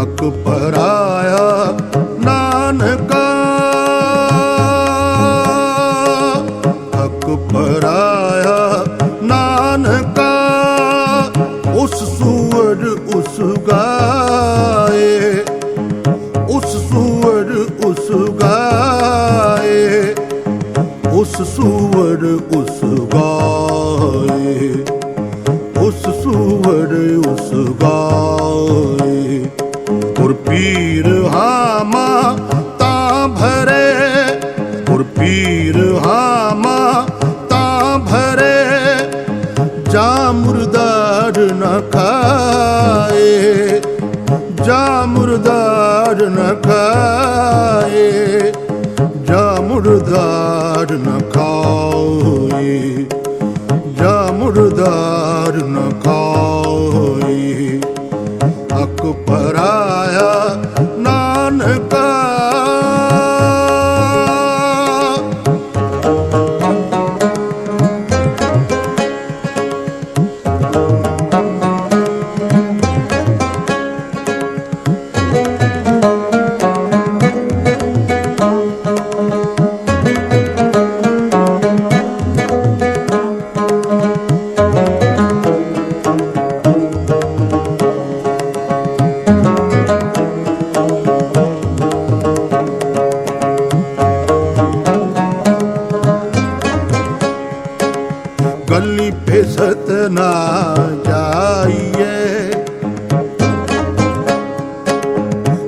ਹੱਕ ਪਰਾਇਆ ਨਾਨਕਾ। ਹੱਕ ਪਰਾਇਆ ਨਾਨਕਾ। ਉਸ ਸੂਰ ਉਸ ਗਾਏ, ਉਸ ਸੂਰ ਉਸ ਗਾਏ, ਉਸ ਸੂਰ ਉਸ ਗਾਏ, ਉਸ ਸੂਰ ਉਸ ਗਾਏ। ਪੀਰ ਹਾਮਾ ਤਾਂ ਭਰੇ ਔਰ ਪੀਰ ਹਾਮਾ ਤਾਂ ਭਰੇ। ਜਾ ਮੁਰਦਾਰ ਨ ਖਾਏ, ਜਾ ਮੁਰਦਾਰ ਨ ਖਾਏ, ਜਾ ਮੁਰਦਾਰ ਨ ਖਾਏ ਜਾ ਮੁਰਦਾਰ ਨ ਖਾਏ ਹੱਕ ਪਰਾਇਆ ਫਿਸਤ ਨਾ ਜਾਈਏ।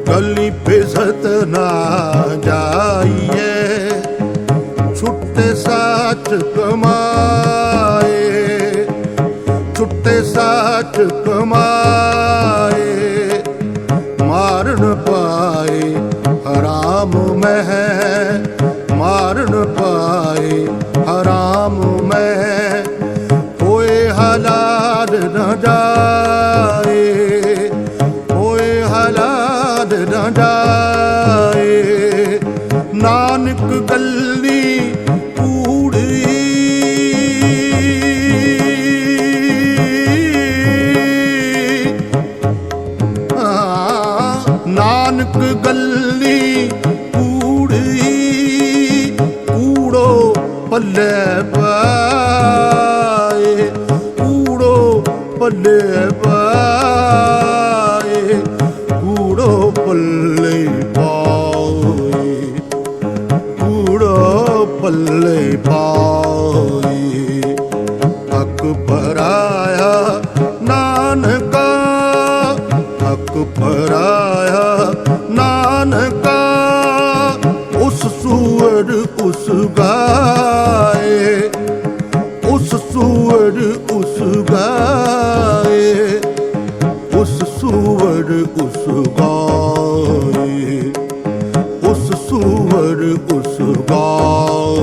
ਗਲੀ ਫਿਸਤ ਨਾ ਜਾਈਏ। ਛੁੱਟੇ ਸਾਚ ਕਮਾਏ। ਛੁੱਟੇ ਸਾਚ ਕਮਾਏ। ਮਾਰਨ ਪਾਏ ਹਰਾਮ ਮਹਿ ਗੱਲੀ ਕੂੜੀ ਆ, ਨਾਨਕ ਗੱਲੀ ਕੂੜੀ ਕੂੜੋ ਪੱਲੇ ਪਾਏ ਕੂੜੋ ਪੱਲੇ ਪੱਲੇ ਪਾਈ। ਹੱਕ ਪਰਾਇਆ ਨਾਨਕਾ, ਹੱਕ ਪਰਾਇਆ ਨਾਨਕਾ। ਉਸ ਸੂਰ ਉਸ ਗਾਏ, ਉਸ ਸੂਰ ਉਸ ਗਾਏ। ਉਸ ਸੂਰ ਉਸ ਗਾਏ, ਉਸ ਸੂਰ ਉਸ ਗਾਏ।